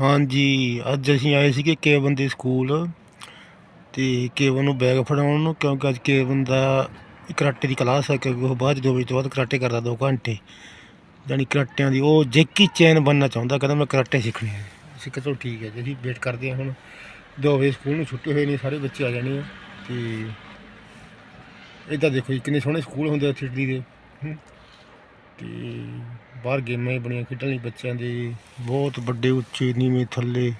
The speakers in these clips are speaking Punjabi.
ਹਾਂਜੀ, ਅੱਜ ਅਸੀਂ ਆਏ ਸੀਗੇ ਕੇਵਨ ਦੇ ਸਕੂਲ ਤੇ ਕੇਵਨ ਨੂੰ ਬੈਗ ਫੜਾਉਣ ਨੂੰ, ਕਿਉਂਕਿ ਅੱਜ ਕੇਵਨ ਦਾ ਕਰਾਟੇ ਦੀ ਕਲਾਸ ਹੈ ਕਿਉਂਕਿ ਉਹ ਬਾਅਦ ਦੋ ਵਜੇ ਤੋਂ ਬਾਅਦ ਕਰਾਟੇ ਕਰਦਾ 2 ਘੰਟੇ। ਜਾਣੀ ਕਰਾਟਿਆਂ ਦੀ ਉਹ ਜੇਕੀ ਚੈਨ ਬਣਨਾ ਚਾਹੁੰਦਾ, ਕਹਿੰਦਾ ਮੈਂ ਕਰਾਟੇ ਸਿੱਖਣੇ ਆ। ਅਸੀਂ ਕਿਹਾ ਚਲੋ ਠੀਕ ਹੈ ਜੀ, ਅਸੀਂ ਵੇਟ ਕਰਦੇ ਹਾਂ ਹੁਣ। 2 ਵਜੇ ਸਕੂਲ ਨੂੰ ਛੁੱਟੀ ਹੋਈ ਨਹੀਂ ਸਾਰੇ ਬੱਚੇ ਆ ਜਾਣੇ ਆ ਤੇ ਇੱਦਾਂ ਦੇਖੋ ਜੀ, ਕਿੰਨੇ ਸੋਹਣੇ ਸਕੂਲ ਹੁੰਦੇ ਆ ਥਿੱਟਲੀ ਦੇ। ਤੇ ਬਾਹਰ ਗੇਮਾਂ ਹੀ ਬਣੀਆਂ ਖੇਡਣ ਲਈ ਬੱਚਿਆਂ ਦੇ ਬਹੁਤ ਵੱਡੇ, ਉੱਚੇ, ਨੀਵੇਂ, ਥੱਲੇ,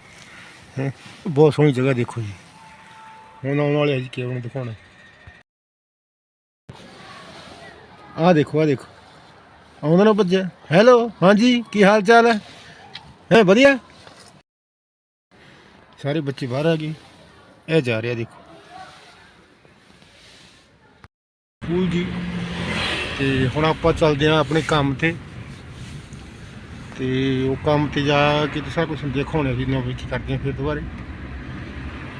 ਹੈ। ਬਹੁਤ ਸੋਹਣੀ ਜਗ੍ਹਾ ਦੇਖੋ ਜੀ। ਹੁਣ ਆਉਣ ਵਾਲੇ ਜੀ, ਕੇਵਲ ਨੂੰ ਦਿਖਾਉਣਾ। ਆਹ ਦੇਖੋ ਆਹ ਦੇਖੋ। ਆਉਂਦਾ ਨਾ ਭੱਜਿਆ। ਹੈਲੋ ਹਾਂਜੀ, ਕੀ ਹਾਲ ਚਾਲ ਹੈ? ਹੈ, ਵਧੀਆ? ਸਾਰੇ ਬੱਚੇ ਬਾਹਰ ਆ ਗਏ। ਇਹ ਜਾ ਰਿਹਾ, ਦੇਖੋ। ਸਕੂਲ ਜੀ। ਤੇ ਹੁਣ ਆਪਾਂ ਚੱਲਦੇ ਆਂ ਆਪਣੇ ਕੰਮ ਤੇ। ਤੇ ਉਹ ਕੰਮ ਤੇ ਜਾ ਕੇ ਤੇ ਸਾਰਾ ਕੁਝ ਦਿਖਾਉਣਾ ਸੀ ਨਵੇਂ ਕੀ ਕਰਦੇ ਆਂ ਫਿਰ ਦੁਬਾਰੇ।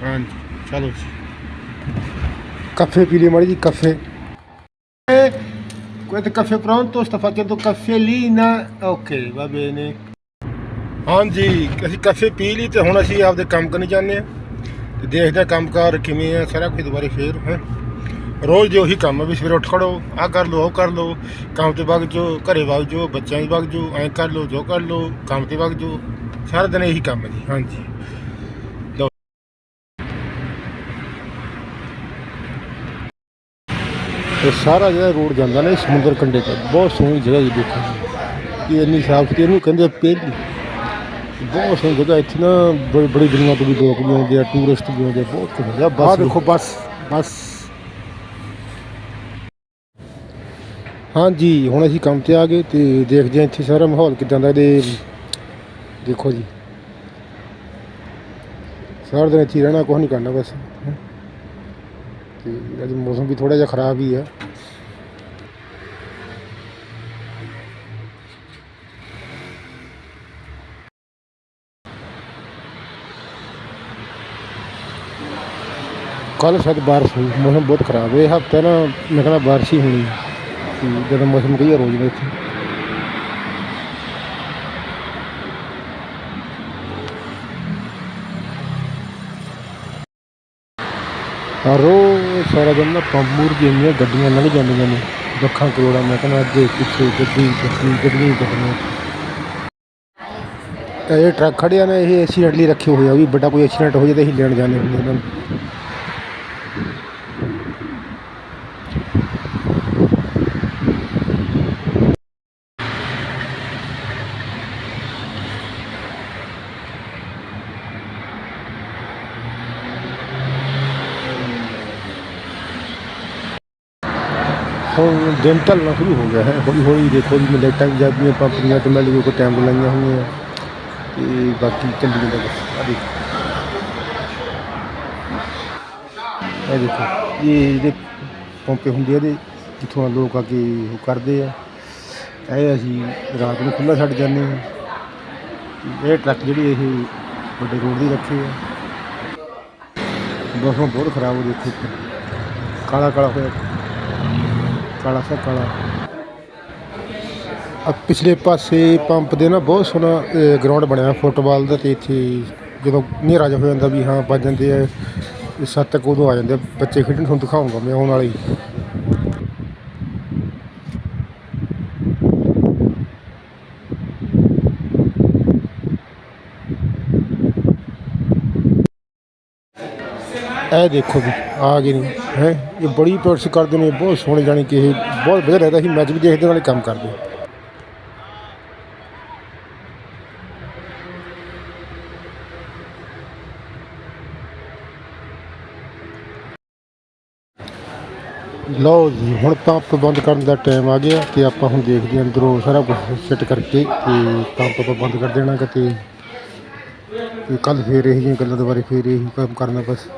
ਹਾਂਜੀ ਚਲੋ ਜੀ। ਕਾਫੇ ਪੀ ਲਈ ਮਾੜੀ ਜੀ Khafi. questo caffè pronto facendo caffè lina ok va bene ਹਾਂਜੀ ਅਸੀਂ ਕਾਫੇ ਪੀ ਲਈ ਤੇ ਹੁਣ ਅਸੀਂ ਆਪਦੇ ਕੰਮ ਕਰਨ ਜਾਂਦੇ ਆ ਤੇ ਦੇਖਦੇ ਆ ਕੰਮਕਾਰ ਕਿਵੇਂ ਆ ਸਾਰਾ ਕੁਝ ਦੁਬਾਰੇ ਫੇਰ ਹੈ। ਰੋਜ਼ ਦੇ ਉਹੀ ਕੰਮ ਆ ਵੀ ਸਵੇਰੇ ਉੱਠ ਖੜੋ ਆ ਕਰ ਲਓ ਉਹ ਕਰ ਲਓ ਕੰਮ ਤੇ ਵਗ ਜਾਓ ਘਰੇ ਵਗ ਜਾਓ ਬੱਚਿਆਂ ਦੀ ਵਗ ਜਾਓ ਐਂ ਕਰ ਲਓ ਜੋ ਕਰ ਲਓ ਕੰਮ ਤੇ ਵਗ ਜਾਓ ਸਾਰਾ ਦਿਨ ਇਹੀ ਕੰਮ ਹੈ ਜੀ ਹਾਂਜੀ। ਇਹ ਸਾਰਾ ਜਿਹੜਾ ਰੋਡ ਜਾਂਦਾ ਨਾ ਸਮੁੰਦਰ ਕੰਢੇ ਤੇ ਬਹੁਤ ਸੋਹਣੀ ਜਗ੍ਹਾ ਜੀ ਦੇਖੋ। ਇਹ ਇੰਨੀ ਸਾਫ਼ ਸੁਥਰੀ ਇਹਨੂੰ ਕਹਿੰਦੇ ਪਹਿਲੀ ਬਹੁਤ ਸੋਹਣੀ ਜਗ੍ਹਾ ਇੱਥੇ ਨਾ ਬੜੀ ਬੜੀ ਦੁਨੀਆ ਤੋਂ ਵੀ ਲੋਕ ਵੀ ਆਉਂਦੇ ਆ ਟੂਰਿਸਟ ਵੀ ਆਉਂਦੇ ਆ ਬਹੁਤ ਕੁਝ ਹੁੰਦਾ ਬਸ ਦੇਖੋ ਬਸ ਬਸ ਹਾਂਜੀ, ਹੁਣ ਅਸੀਂ ਕੰਮ ਤੇ ਆ ਗਏ ਤੇ ਦੇਖਦੇ ਹਾਂ ਇੱਥੇ ਸਾਰਾ ਮਾਹੌਲ ਕਿਦਾਂ ਦਾ ਇਹਦੇ ਦੇਖੋ ਜੀ। ਸਾਰਾ ਦਿਨ ਇੱਥੇ ਰਹਿਣਾ, ਕੁਛ ਨਹੀਂ ਕਰਨਾ ਬਸ। ਹੈਂ। ਤੇ ਅੱਜ ਮੌਸਮ ਵੀ ਥੋੜਾ ਜਿਹਾ ਖਰਾਬ ਹੀ ਹੈ ਕੱਲ ਸ਼ਾਇਦ ਬਾਰਿਸ਼ ਹੋਈ, ਮੌਸਮ ਬਹੁਤ ਖਰਾਬ ਹੈ। ਇਹ ਹਫਤਾ ਨਾ ਮੈਂ ਕਹਿੰਦਾ ਬਾਰਿਸ਼ ਹੀ ਹੋਣੀ ਹੈ। ਤੇ ਜਦੋਂ ਮੌਸਮ ਕਈ ਰੋਜ਼ ਨੇ ਇੱਥੇ। ਹਰ ਸਾਰਾ ਦਿਨ ਨਾ ਪੰਮੂਰ ਦੀਆਂ ਗੱਡੀਆਂ ਲੰਘ ਜਾਂਦੀਆਂ ਨੇ। ਲੱਖਾਂ ਕਰੋੜਾਂ ਮੈਂ ਕਹਿੰਦਾ ਅੱਗੇ ਪਿੱਛੇ ਗੱਡੀ ਗੱਡੀ ਗੱਡੀਆਂ ਗੱਡੀਆਂ ਇਹ ਟਰੱਕ ਖੜਿਆ ਨੇ, ਇਹ ਐਕਸੀਡੈਂਟ ਲਈ ਰੱਖੇ ਹੋਏ ਆ ਵੀ ਵੱਡਾ ਕੋਈ ਐਕਸੀਡੈਂਟ ਹੋ ਜਾਏ ਤਾਂ ਅਸੀਂ ਲੈਣ ਜਾਂਦੇ ਹੁੰਦੇ ਇਹਨਾਂ ਨੂੰ। ਹੁਣ ਦਿਨ ਢਲਣਾ ਸ਼ੁਰੂ ਹੋ ਗਿਆ ਹੈ। ਹੌਲੀ ਹੌਲੀ ਦੇਖੋ ਜੀ ਲਾਈਟਾਂ ਵੀ ਜਾਂਦੀਆਂ ਪੰਪ ਦੀਆਂ, ਤੇ ਟਾਈਮ ਲਾਈਆਂ ਹੋਈਆਂ। ਤੇ ਬਾਕੀ ਚੱਲੀ ਜਾਂਦਾ ਆ ਦੇਖੋ। ਇਹ ਦੇਖੋ, ਇਹ ਜਿਹੜੇ ਪੰਪੇ ਹੁੰਦੇ ਆ, ਇਹਦੇ ਜਿੱਥੋਂ ਲੋਕ ਅੱਗੇ ਉਹ ਕਰਦੇ ਆ। ਇਹ ਅਸੀਂ ਰਾਤ ਨੂੰ ਖੁੱਲ੍ਹਾ ਛੱਡ ਜਾਂਦੇ ਹਾਂ ਇਹ ਟਰੱਕ ਜਿਹੜੀ ਇਹ ਵੱਡੇ ਰੋਡ ਦੀ ਰੱਖੇ ਆ। ਮੌਸਮ ਬਹੁਤ ਖਰਾਬ ਹੋ ਦੇਖੋ। ਇੱਥੇ ਕਾਲਾ ਕਾਲਾ ਹੋਇਆ। ਕਾਲਾ ਸਾ ਕਾਲਾ। ਆ ਪਿਛਲੇ ਪਾਸੇ ਪੰਪ ਦੇ ਨਾ ਬਹੁਤ ਸੋਹਣਾ ਗਰਾਊਂਡ ਬਣਿਆ ਫੁੱਟਬਾਲ ਦਾ ਤੇ ਇੱਥੇ ਜਦੋਂ ਹਨੇਰਾ ਜਿਹਾ ਹੋ ਜਾਂਦਾ ਵੀ ਹਾਂ ਵੱਜ ਜਾਂਦੇ ਆ, ਸੱਤ ਤੱਕ ਉਦੋਂ ਆ ਜਾਂਦੇ ਆ। ਬੱਚੇ ਖੇਡਣ, ਤੁਹਾਨੂੰ ਦਿਖਾਉਂਗਾ ਮੈਂ ਆਉਣ ਵਾਲੀ ਇਹ ਦੇਖੋ ਵੀ ਆ ਗਏ ਨੇ। ਹੈ, ਇਹ ਬੜੀ ਪ੍ਰੈਕਟਿਸ ਕਰਦੇ ਨੇ, ਬਹੁਤ ਸੋਹਣੇ ਜਾਣੀ ਕਿ ਇਹ ਬਹੁਤ ਵਧੀਆ ਰਹਿੰਦਾ ਸੀ ਮੈਚ ਵੀ ਦੇਖਦੇ ਨਾਲੇ ਕੰਮ ਕਰਦੇ ਲਓ ਜੀ, ਹੁਣ ਪੰਪ ਬੰਦ ਕਰਨ ਦਾ ਟਾਈਮ ਆ ਗਿਆ ਤੇ ਆਪਾਂ ਹੁਣ ਦੇਖਦੇ ਹਾਂ ਅੰਦਰੋਂ ਸਾਰਾ ਕੁਝ ਸੈੱਟ ਕਰਕੇ ਤੇ ਪੰਪ ਆਪਾਂ ਬੰਦ ਕਰ ਦੇਣਾ ਕਿਤੇ ਤੇ ਕੱਲ ਫੇਰ ਇਹ ਜਿਹੀਆਂ ਗੱਲਾਂ ਦੁਬਾਰੇ ਫੇਰ ਇਹੀ ਕੰਮ ਕਰਨਾ ਬਸ।